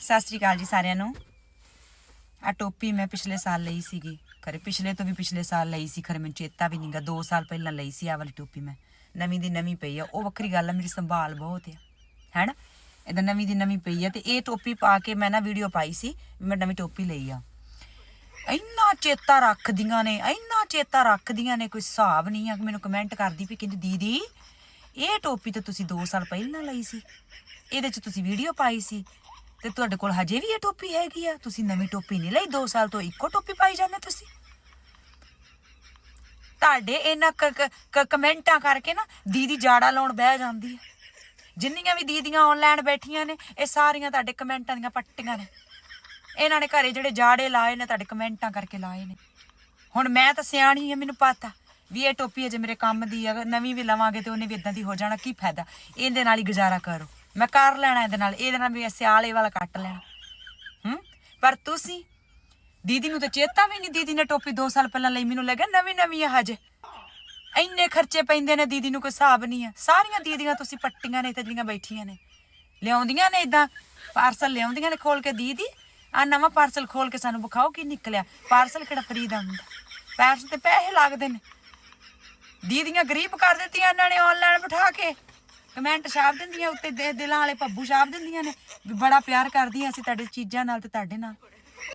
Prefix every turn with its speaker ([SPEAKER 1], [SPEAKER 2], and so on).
[SPEAKER 1] ਸਤਿ ਸ੍ਰੀ ਅਕਾਲ ਜੀ ਸਾਰਿਆਂ ਨੂੰ। ਆ ਟੋਪੀ ਮੈਂ ਪਿਛਲੇ ਸਾਲ ਲਈ ਸੀਗੀ। ਖਰੇ ਪਿਛਲੇ ਤੋਂ ਵੀ ਪਿਛਲੇ ਸਾਲ ਲਈ ਸੀ, ਖਰੇ ਮੈਨੂੰ ਚੇਤਾ ਵੀ ਨਹੀਂਗਾ 2 ਸਾਲ ਪਹਿਲਾਂ ਲਈ ਸੀ ਆ ਵਾਲੀ ਟੋਪੀ ਮੈਂ। ਨਵੀਂ ਦੀ ਨਵੀਂ ਪਈ ਆ। ਉਹ ਵੱਖਰੀ ਗੱਲ ਆ, ਮੇਰੀ ਸੰਭਾਲ ਬਹੁਤ ਆ। ਹੈਨਾ? ਇਹਦਾ ਨਵੀਂ ਦੀ ਨਵੀਂ ਪਈ ਆ ਤੇ ਇਹ ਟੋਪੀ ਪਾ ਕੇ ਮੈਂ ਨਾ ਵੀਡੀਓ ਪਾਈ ਸੀ ਵੀ ਮੈਂ ਨਵੀਂ ਟੋਪੀ ਲਈ ਆ। ਇੰਨਾ ਚੇਤਾ ਰੱਖਦੀਆਂ ਨੇ, ਇੰਨਾ ਚੇਤਾ ਰੱਖਦੀਆਂ ਨੇ, ਕੋਈ ਹਿਸਾਬ ਨਹੀਂ ਆ। ਮੈਨੂੰ ਕਮੈਂਟ ਕਰਦੀ ਵੀ ਕਹਿੰਦੀ, ਦੀਦੀ, ਇਹ ਟੋਪੀ ਤਾਂ ਤੁਸੀਂ 2 ਸਾਲ ਪਹਿਲਾਂ ਲਈ ਸੀ। ਇਹਦੇ 'ਚ ਤੁਸੀਂ ਵੀਡੀਓ ਪਾਈ ਸੀ। ਤੇ ਤੁਹਾਡੇ ਕੋਲ ਹਜੇ ਵੀ ਇਹ ਟੋਪੀ ਹੈਗੀ ਆ? ਤੁਸੀਂ ਨਵੀਂ ਟੋਪੀ ਨਹੀਂ ਲਈ 2 ਸਾਲ ਤੋਂ ਇੱਕੋ ਟੋਪੀ ਪਾਈ ਜਾਂਦੇ ਤੁਸੀਂ? ਤੁਹਾਡੇ ਇਹਨਾਂ ਕ- ਕਮੈਂਟਾਂ ਕਰਕੇ ਨਾ ਦੀਦੀ ਜਾੜਾ ਲਾਉਣ ਬਹਿ ਜਾਂਦੀ ਹੈ ਜਿੰਨੀਆਂ ਵੀ ਦੀਦੀਆਂ ਆਨਲਾਈਨ ਬੈਠੀਆਂ ਨੇ, ਇਹ ਸਾਰੀਆਂ ਤੁਹਾਡੇ ਕਮੈਂਟਾਂ ਦੀਆਂ ਪੱਟੀਆਂ ਨੇ। ਇਹਨਾਂ ਨੇ ਘਰੇ ਜਿਹੜੇ ਜਾੜੇ ਲਾਏ ਨੇ, ਤੁਹਾਡੇ ਕਮੈਂਟਾਂ ਕਰਕੇ ਲਾਏ ਨੇ। ਹੁਣ ਮੈਂ ਤਾਂ ਸਿਆਣੀ ਆ, ਮੈਨੂੰ ਪਤਾ ਵੀ ਇਹ ਟੋਪੀ ਅਜੇ ਮੇਰੇ ਕੰਮ ਦੀ ਆ। ਨਵੀਂ ਵੀ ਲਵਾਂਗੇ ਤੇ ਉਹਨੇ ਵੀ ਇਦਾਂ ਦੀ ਹੋ ਜਾਣਾ, ਕੀ ਫਾਇਦਾ? ਇਹਦੇ ਨਾਲ ਹੀ ਗੁਜ਼ਾਰਾ ਕਰੋ। ਮੈਂ ਕਰ ਲੈਣਾ ਇਹਦੇ ਨਾਲ ਇਹਦੇ ਨਾਲ ਵੀ ਸਿਆਲੇ ਵਾਲਾ ਕੱਟ ਲੈਣਾ। ਹੂੰ? ਪਰ ਤੁਸੀਂ, ਦੀਦੀ ਨੂੰ ਤਾਂ ਚੇਤਾ ਵੀ ਨਹੀਂ, ਦੀਦੀ ਨੇ ਟੋਪੀ 2 ਸਾਲ ਪਹਿਲਾਂ ਲਈ, ਮੈਨੂੰ ਲੱਗਿਆ ਨਵੀਂ ਨਵੀਂ ਆ ਹਜੇ। ਇੰਨੇ ਖਰਚੇ ਪੈਂਦੇ ਨੇ, ਦੀਦੀ ਨੂੰ ਕੋਈ ਹਿਸਾਬ ਨਹੀਂ ਆ। ਸਾਰੀਆਂ ਦੀਦੀਆਂ ਤੁਸੀਂ ਪੱਟੀਆਂ ਨੇ ਇੱਥੇ ਜਿਹੜੀਆਂ ਬੈਠੀਆਂ ਨੇ। ਲਿਆਉਂਦੀਆਂ ਨੇ ਇਦਾਂ ਪਾਰਸਲ ਲਿਆਉਂਦੀਆਂ ਨੇ ਖੋਲ ਕੇ। ਦੀਦੀ ਆ ਨਵਾਂ ਪਾਰਸਲ ਖੋਲ ਕੇ ਸਾਨੂੰ ਵਿਖਾਓ ਕੀ ਨਿਕਲਿਆ। ਪਾਰਸਲ ਕਿਹੜਾ ਫਰੀ ਦਾ ਹੁੰਦਾ ਪੈਸੇ ਤੇ ਪੈਸੇ ਲੱਗਦੇ ਨੇ। ਦੀਦੀਆਂ ਗਰੀਬ ਕਰ ਦਿੱਤੀਆਂ ਇਹਨਾਂ ਨੇ ਆਨਲਾਈਨ ਬਿਠਾ ਕੇ। ਕਮੈਂਟ ਛਾਪ ਦਿੰਦੀਆਂ, ਉੱਤੇ ਦੇ- ਦਿਲਾਂ ਵਾਲੇ ਪੱਬੂ ਛਾਪ ਦਿੰਦੀਆਂ ਨੇ, ਵੀ ਬੜਾ ਪਿਆਰ ਕਰਦੀਆਂ ਅਸੀਂ ਤੁਹਾਡੇ ਚੀਜ਼ਾਂ ਨਾਲ ਤੇ ਤੁਹਾਡੇ ਨਾਲ।